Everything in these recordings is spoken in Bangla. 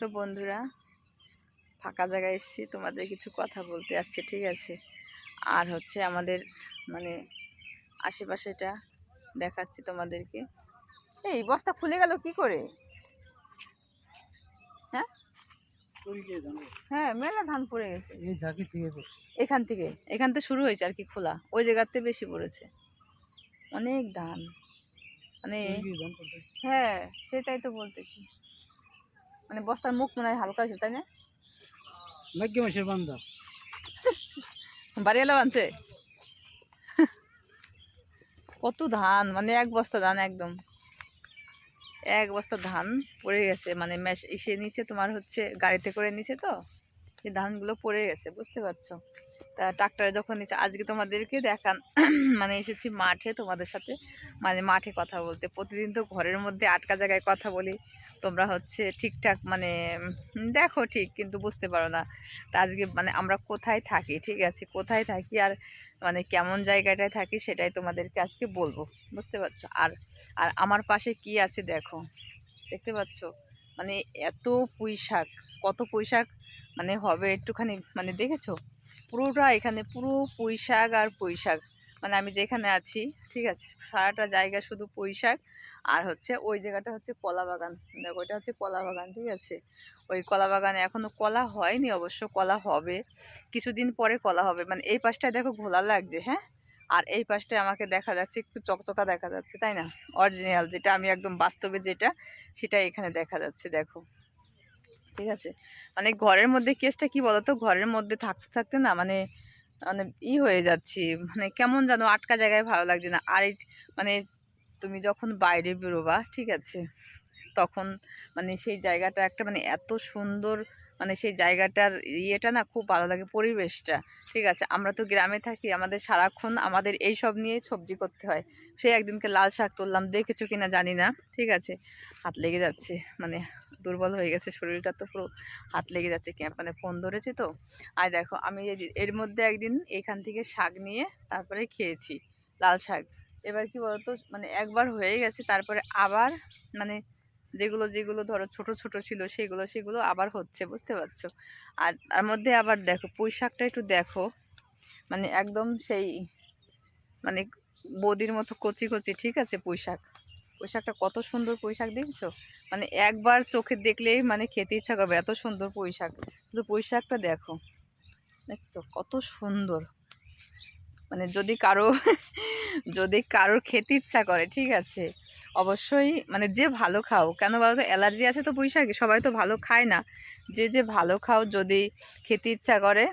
তো বন্ধুরা ফাঁকা জায়গায় এসেছি তোমাদের কিছু কথা বলতে আসছে ঠিক আছে? আর হচ্ছে আমাদের মানে আশেপাশেটা দেখাচ্ছি তোমাদেরকে। এই বস্তা খুলে গেল কি করে? হ্যাঁ? হ্যাঁ মেলা ধান পড়ে গেছে। এখান থেকে এখান থেকে শুরু হয়েছে আর কি খোলা। ওই জায়গাতে বেশি পড়েছে। অনেক ধান। মানে হ্যাঁ সেটাই তো বলতেছি। মানে বস্তার মুখ মনে হয় হালকা হয়েছে তাই না? ভাগ্য মাসের বান্ধা বাড়ি এলো আনছে কত ধান মানে এক বস্তা ধান একদম। এক বস্তা ধান পড়ে গেছে মানে মেশ এসে নিচে তোমার হচ্ছে গাড়িতে করে নিচে তো সেই ধানগুলো পড়ে গেছে বুঝতে পারছ? তা ট্রাক্টরে যখন নিচে আজকে তোমাদেরকে দেখান মানে এসেছি মাঠে তোমাদের সাথে মানে মাঠে কথা বলতে। প্রতিদিন তো ঘরের মধ্যে আটকা জায়গায় কথা বলি। তোমরা হচ্ছে ঠিকঠাক মানে দেখো ঠিক, কিন্তু বুঝতে পারো না। তা আজকে মানে আমরা কোথায় থাকি, ঠিক আছে? কোথায় থাকি আর মানে কেমন জায়গাটায় থাকি সেটাই তোমাদেরকে আজকে বলব, বুঝতে পারছ? আর আর আমার পাশে কি আছে দেখো, দেখতে পাচ্ছো? মানে এত পুঁই শাক কত পুঁই শাক মানে হবে একটুখানি মানে দেখেছ? পুরোটা এখানে, পুরো পুঁই শাক আর পুঁই শাক মানে আমি যেখানে আছি, ঠিক আছে? সারাটা জায়গা শুধু পুঁই শাক আর হচ্ছে ওই জায়গাটা হচ্ছে কলা বাগান। দেখো ওইটা হচ্ছে কলা বাগান, ঠিক আছে? ওই কলা বাগানে এখনও কলা হয়নি, অবশ্য কলা হবে। কিছুদিন পরে কলা হবে। মানে এই পাশটায় দেখো ঘোলা লাগছে হ্যাঁ? আর এই পাশটায় আমাকে দেখা যাচ্ছে, একটু চকচকা দেখা যাচ্ছে, তাই না? অরিজিনাল যেটা, আমি একদম বাস্তবে যেটা সেটা এখানে দেখা যাচ্ছে, দেখো। ঠিক আছে? মানে ঘরের মধ্যে কেসটা কি বলতো? ঘরের মধ্যে থাকতে থাকতে না মানে মানে ই হয়ে যাচ্ছি। মানে কেমন যেন আটকা জায়গায় ভালো লাগছে না। আর মানে তুমি যখন বাইরে বেরোবা, ঠিক আছে? তখন মানে সেই জায়গাটা একটা মানে এত সুন্দর মানে সেই জায়গাটার ইয়েটা না খুব ভালো লাগে, পরিবেশটা, ঠিক আছে? আমরা তো গ্রামে থাকি, আমাদের সারাক্ষণ আমাদের এই সব নিয়ে সবজি করতে হয়। সেই একদিনকে লাল শাক তুললাম, দেখেছ কি না জানি না, ঠিক আছে? হাত লেগে যাচ্ছে মানে দুর্বল হয়ে গেছে শরীরটা তো পুরো হাত লেগে যাচ্ছে কি মানে ফোন ধরেছে তো। আর দেখো, আমি এর মধ্যে একদিন এখান থেকে শাক নিয়ে তারপরে খেয়েছি, লাল শাক। এবার কি বলতো? মানে একবার হয়ে গেছে, তারপরে আবার মানে যেগুলো যেগুলো ধরো ছোট ছোট ছিল, সেগুলো সেগুলো আবার হচ্ছে, বুঝতে পারছ? আর তার মধ্যে আবার দেখো পুঁই শাকটা একটু দেখো। মানে একদম সেই মানে বদির মতো কচি কচি, ঠিক আছে পুঁই শাক কত সুন্দর পুঁই শাক দেখছ? মানে একবার চোখে দেখলেই মানে খেতে ইচ্ছা করবে, এত সুন্দর পুঁই শুধু শাকটা দেখো, দেখছ? কত সুন্দর। মানে যদি কারও যদি কারোর খেতে ইচ্ছা করে, ঠিক আছে। অবশ্যই মানে যে ভালো খাও, কেন বলো তো অ্যালার্জি আছে তো পুঁই শাকে সবাই তো ভালো খায় না। যে যে ভালো খাও, যদি খেতে ইচ্ছা করে,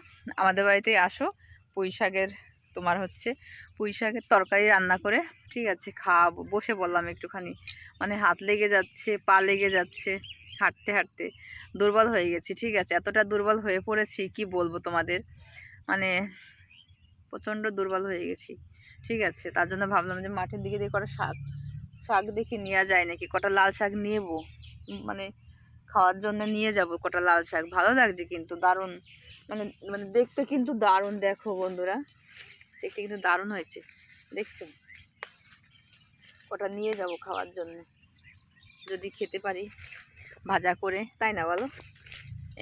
আমাদের বাড়িতে আসো। পুঁই শাকের তোমার হচ্ছে পুঁই শাকের তরকারি রান্না করে, ঠিক আছে, খাওয়াবো। বসে বললাম একটুখানি। মানে হাত লেগে যাচ্ছে, পা লেগে যাচ্ছে, হাঁটতে হাঁটতে। দুর্বল হয়ে গেছি, ঠিক আছে। এতটা দুর্বল হয়ে পড়েছি, কি বলব তোমাদের? মানে প্রচণ্ড দুর্বল হয়ে গেছি। ঠিক আছে, তার জন্য ভাবলাম যে মাঠের দিকে দিয়ে কটা শাক শাক দেখি নেওয়া যায় নাকি? কটা লাল শাক নেব? মানে খাওয়ার জন্য নিয়ে যাব কটা লাল শাক। ভালো লাগছে কিন্তু, দারুণ। মানে মানে দেখতে কিন্তু দারুণ, দেখো বন্ধুরা। দেখতে কিন্তু দারুণ হয়েছে। দেখছ? কটা নিয়ে যাব খাওয়ার জন্য, যদি খেতে পারি ভাজা করে, তাই না বলো?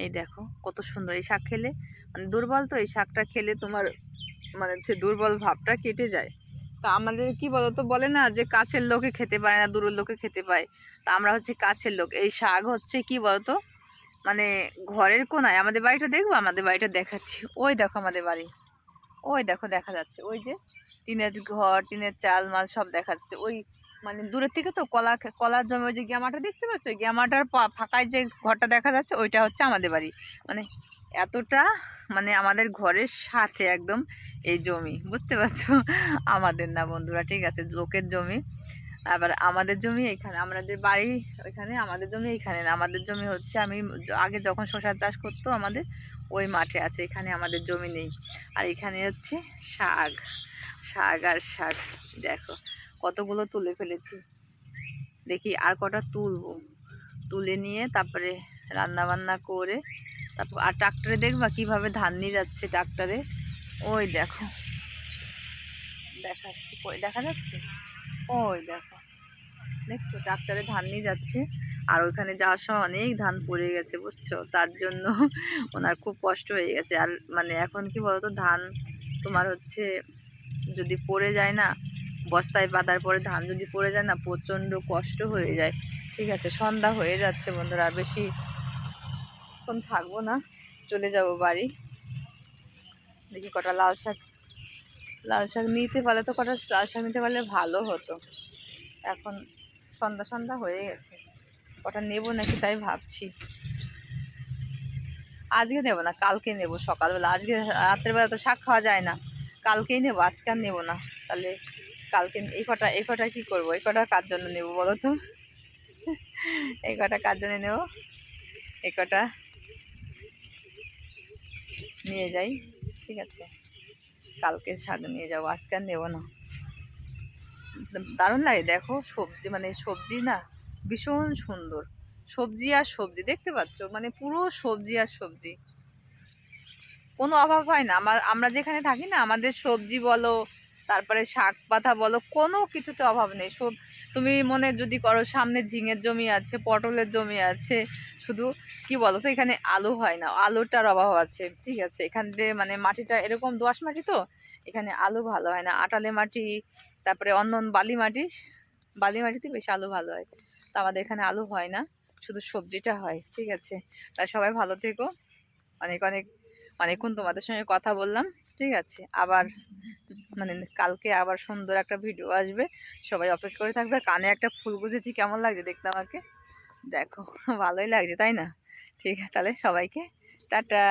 এই দেখো, কত সুন্দর এই শাক খেলে। মানে দুর্বল তো এই শাকটা খেলে তোমার মানে সে দুর্বল ভাবটা কেটে যায়। তা আমাদের কি বলতো? বলে না যে কাছের লোকে খেতে পারে না, দূরের লোকে খেতে পায়। তা আমরা হচ্ছে কাছের লোক। এই শাক হচ্ছে কি বলতো? মানে ঘরের কোনায়, আমাদের বাড়িটা দেখব? আমাদের বাড়িটা দেখাচ্ছি। ওই দেখো আমাদের বাড়ি। ওই দেখো, দেখা যাচ্ছে। ওই যে টিনের ঘর, টিনের চাল মাল সব দেখা যাচ্ছে। ওই মানে দূরের থেকে তো কলা কলার জমি ওই যে গ্যামাটা দেখতে পাচ্ছ? ওই গ্যামাটার ফাঁকায় যে ঘরটা দেখা যাচ্ছে, ওইটা হচ্ছে আমাদের বাড়ি। মানে এতটা মানে আমাদের ঘরের সাথে একদম এই জমি, বুঝতে পারছ? আমাদের না বন্ধুরা, ঠিক আছে, লোকের জমি। আবার আমাদের জমি এখানে, আমাদের বাড়ি ওইখানে, আমাদের জমি এখানে না। আমাদের জমি হচ্ছে আমি আগে যখন শশা চাষ করতো, আমাদের ওই মাঠে আছে, এখানে আমাদের জমি নেই। আর এখানে হচ্ছে শাক শাক আর শাক, দেখো, কতগুলো তুলে ফেলেছি। দেখি আর কটা তুলবো। তুলে নিয়ে তারপরে রান্না বান্না করে, তারপর, আর ট্রাক্টরে দেখবা কীভাবে ধান নিয়ে যাচ্ছে ট্রাক্টরে? ওই দেখো। দেখাচ্ছি, কই, দেখা যাচ্ছে? ওই দেখো। দেখছ ট্রাক্টরে ধান নিয়ে যাচ্ছে, আর ওইখানে যাওয়ার সময় অনেক ধান পড়ে গেছে, বুঝছ? তার জন্য ওনার খুব কষ্ট হয়ে গেছে। আর মানে এখন কি বলতো, ধান তোমার হচ্ছে যদি পড়ে যায় না, বস্তায় বাঁধার পরে ধান যদি পড়ে যায় না, প্রচণ্ড কষ্ট হয়ে যায়। ঠিক আছে, সন্ধ্যা হয়ে যাচ্ছে বন্ধুরা বেশি এখন থাকব না, চলে যাব বাড়ি। দেখি কটা লাল শাক লাল শাক নিতে পারলে তো কটা লাল শাক নিতে পারলে ভালো হতো। এখন সন্ধ্যা সন্ধ্যা হয়ে গেছে, কটা নেব নাকি তাই ভাবছি। আজকে নেব না, কালকে নেব সকালবেলা। আজকে রাত্রেবেলা তো শাক খাওয়া যায় না, কালকেই নেব, আজকে আর নেব না। তাহলে কালকে এই কটা এই কটা কী করব? এই কটা কার জন্য নেব বলো তো? এই কটা কার জন্য নেব? এই কটা নিয়ে যাই। ঠিক আছে। কালকে শাক নিয়ে যাব, আজকে আর নেব না। দারুণ লাগে, দেখো সবজি মানে সবজি না ভীষণ সুন্দর। সবজি আর সবজি, দেখতে পাচ্ছ? মানে পুরো সবজি আর সবজি। কোনো অভাব হয় না, আমার, আমরা যেখানে থাকি না, আমাদের সবজি বলো তারপরে শাক পাতা বলো, কোনো কিছুতে অভাব নেই। সব তুমি মনে যদি করো সামনে ঝিঙের জমি আছে, পটলের জমি আছে, শুধু কি বলো তো, এখানে আলু হয় না, আলুটার অভাব আছে, ঠিক আছে? এখানে মানে মাটিটা এরকম দোআঁশ মাটি তো, এখানে আলু ভালো হয় না। আটালে মাটি, তারপরে অন্য বালি মাটি, বালি মাটিতে বেশি আলু ভালো হয়। তো আমাদের এখানে আলু হয় না, শুধু সবজিটা হয়, ঠিক আছে? তাই সবাই ভালো থেকো। অনেক অনেক, অনেকক্ষণ তোমাদের সঙ্গে কথা বললাম, ঠিক আছে? আবার মানে কালকে আবার সুন্দর একটা ভিডিও আসবে। সবাই অপেক্ষা করে থাকবে। কানে একটা ফুল গুজেছি কেমন লাগছে দেখতে আমাকে? দেখো, ভালোই লাগছে, তাই না? ঠিক আছে, তাহলে সবাইকে টাটা।